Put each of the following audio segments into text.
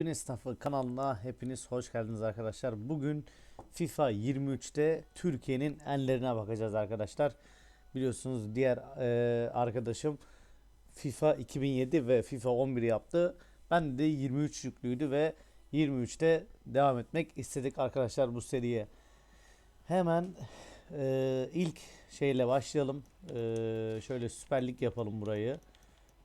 Oyun Esnafı kanalına hepiniz hoş geldiniz arkadaşlar. Bugün FIFA 23'te Türkiye'nin enlerine bakacağız arkadaşlar. Biliyorsunuz diğer e, arkadaşım FIFA 2007 ve FIFA 11 yaptı. Ben de 23 yüklüydü ve 23'te devam etmek istedik arkadaşlar bu seriye. Hemen e, ilk şeyle başlayalım. E, şöyle Süper Lig yapalım burayı.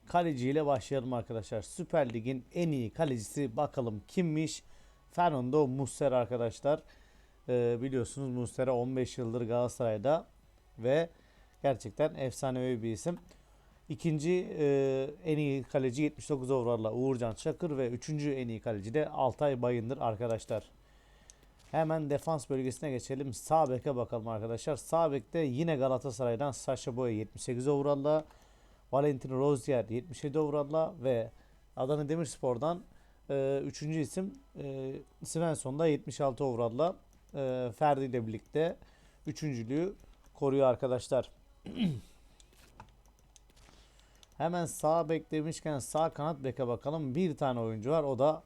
Kaleciyle başlayalım arkadaşlar. Süper Lig'in en iyi kalecisi bakalım kimmiş? Fernando Muslera arkadaşlar. Ee, biliyorsunuz Muslera 15 yıldır Galatasaray'da ve gerçekten efsanevi bir isim. İkinci e, en iyi kaleci 79 overall'la Uğurcan Çakır ve üçüncü en iyi kaleci de Altay Bayındır arkadaşlar. Hemen defans bölgesine geçelim. Sağ beke bakalım arkadaşlar. Sağ bekte yine Galatasaray'dan Sacha Boey 78 overall'la Valentino Rozier 77 overall'la ve Adana Demirspor'dan e, üçüncü isim e, Svensson da 76 overall'la e, Ferdi ile birlikte üçüncülüğü koruyor arkadaşlar. Hemen sağ bek demişken sağ kanat beke bakalım. Bir tane oyuncu var. O da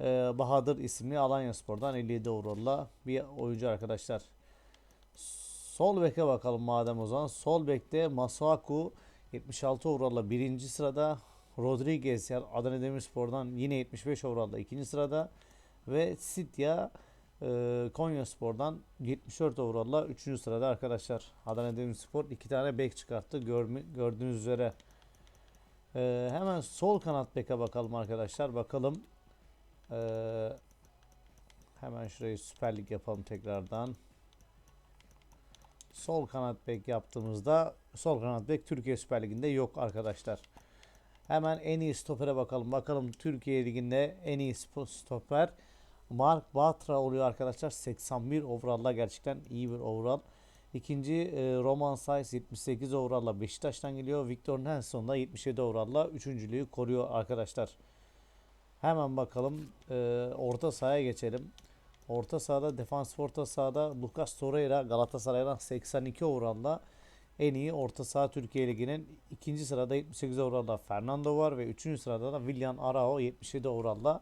e, Bahadır isimli Alanya Spor'dan 57 overall'la bir oyuncu arkadaşlar. Sol beke bakalım madem o zaman. Sol bekte Masuaku 76 overall'la birinci sırada. Rodriguez yani Adana Demirspor'dan yine 75 overall'la ikinci sırada. Ve Sitya e, Konya Spor'dan 74 overall'la üçüncü sırada arkadaşlar. Adana Demirspor iki tane bek çıkarttı gördüğünüz üzere. E, hemen sol kanat beke bakalım arkadaşlar. Bakalım. E, hemen şurayı Süper Lig yapalım tekrardan sol kanat bek yaptığımızda sol kanat bek Türkiye Süper Ligi'nde yok arkadaşlar. Hemen en iyi stopere bakalım. Bakalım Türkiye Ligi'nde en iyi stoper Mark Batra oluyor arkadaşlar. 81 overall'la gerçekten iyi bir overall. İkinci e, Roman Saiz 78 overall'la Beşiktaş'tan geliyor. Victor Nelson da 77 overall'la üçüncülüğü koruyor arkadaşlar. Hemen bakalım e, orta sahaya geçelim. Orta sahada defans orta sahada Lucas Torreira Galatasaray'dan 82 overall'la en iyi orta saha Türkiye Ligi'nin ikinci sırada 78 overall'la Fernando var ve üçüncü sırada da William Arao 77 overall'la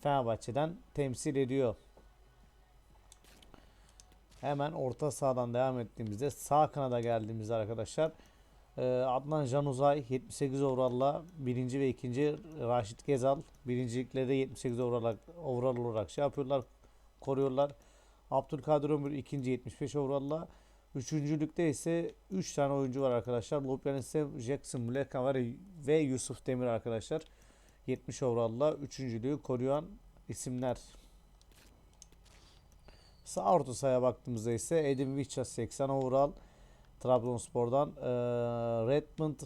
Fenerbahçe'den temsil ediyor. Hemen orta sahadan devam ettiğimizde sağ kanada geldiğimizde arkadaşlar Adnan Januzay 78 overall'la birinci ve ikinci Raşit Gezal birincilikleri 78 overall, overall olarak şey yapıyorlar koruyorlar. Abdülkadir Ömür ikinci 75 overall'la. Üçüncülükte ise 3 tane oyuncu var arkadaşlar. Lopyanis'e Jackson, Muleka ve Yusuf Demir arkadaşlar. 70 overall'la üçüncülüğü koruyan isimler. Sağ orta sahaya baktığımızda ise Edin Vichas 80 overall. Trabzonspor'dan Redmond,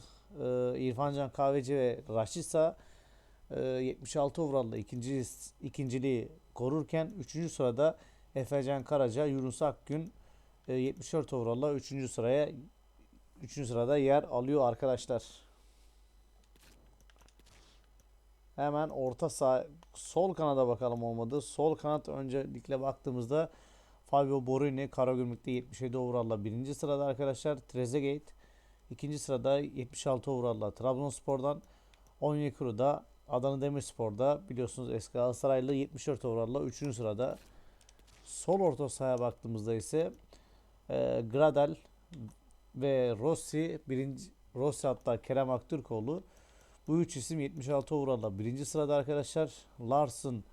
İrfancan Kahveci ve Raşisa e, 76 overall'la ikinci, ikinciliği korurken 3. sırada Efecan Karaca, Yunus Akgün e, 74 overall'la 3. sıraya 3. sırada yer alıyor arkadaşlar. Hemen orta sağ sol kanada bakalım olmadı. Sol kanat öncelikle baktığımızda Fabio Borini Karagümrük'te 77 overall'la 1. sırada arkadaşlar. Trezeguet 2. sırada 76 overall'la Trabzonspor'dan Onyekuru'da Adana Demirspor'da biliyorsunuz eski Galatasaraylı 74 overall'la 3. sırada. Sol orta sahaya baktığımızda ise e, Gradel ve Rossi birinci Rossi hatta Kerem Aktürkoğlu bu üç isim 76 overall'la birinci sırada arkadaşlar. Larson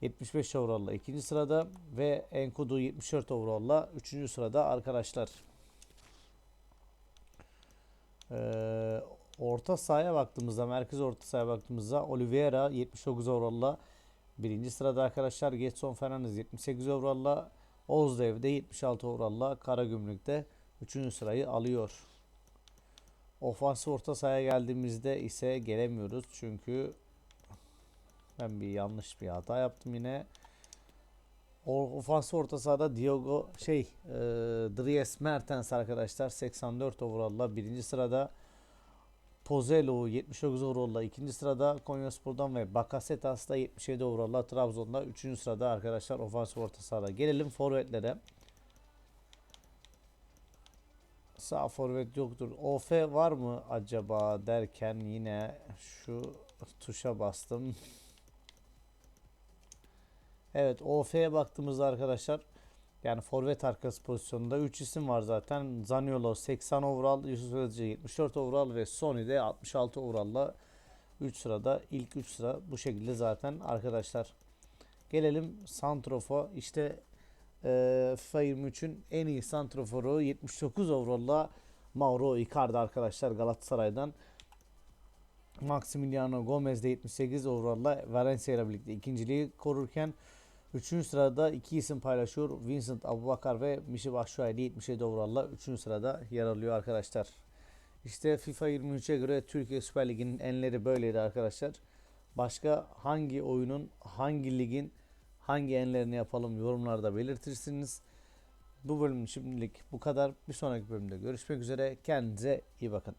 75 overall'la ikinci sırada ve Enkudu 74 overall'la üçüncü sırada arkadaşlar. Ee, orta sahaya baktığımızda, merkez orta sahaya baktığımızda Oliveira 79 overall'la birinci sırada arkadaşlar. Getson Fernandez 78 overall'la Ozdev de 76 overall'la Karagümrük'te 3. sırayı alıyor. Ofansif orta sahaya geldiğimizde ise gelemiyoruz. Çünkü ben bir yanlış bir hata yaptım yine. Ofansif orta sahada Diogo şey e, Dries Mertens arkadaşlar 84 overall'la birinci sırada. Pozelo 79 overall'la ikinci sırada Konyaspor'dan ve Bakasetas da 77 overall'la Trabzon'da 3. sırada arkadaşlar ofansif orta sahada. Gelelim forvetlere. Sağ forvet yoktur. OF var mı acaba derken yine şu tuşa bastım. Evet OF'ye baktığımızda arkadaşlar yani forvet arkası pozisyonunda 3 isim var zaten. Zaniolo 80 overall, Yusuf Yazıcı 74 overall ve Sony de 66 overall'la 3 sırada ilk 3 sıra bu şekilde zaten arkadaşlar. Gelelim Santrof'a. İşte eee FIFA 23'ün en iyi santroforu 79 overall'la Mauro Icardi arkadaşlar Galatasaray'dan. Maximiliano Gomez de 78 overall'la Valencia ile birlikte ikinciliği korurken 3. sırada iki isim paylaşıyor. Vincent Abubakar ve Michy Batshuayi 77 overall'la 3. sırada yer alıyor arkadaşlar. İşte FIFA 23'e göre Türkiye Süper Ligi'nin enleri böyleydi arkadaşlar. Başka hangi oyunun, hangi ligin, hangi enlerini yapalım yorumlarda belirtirsiniz. Bu bölüm şimdilik bu kadar. Bir sonraki bölümde görüşmek üzere. Kendinize iyi bakın.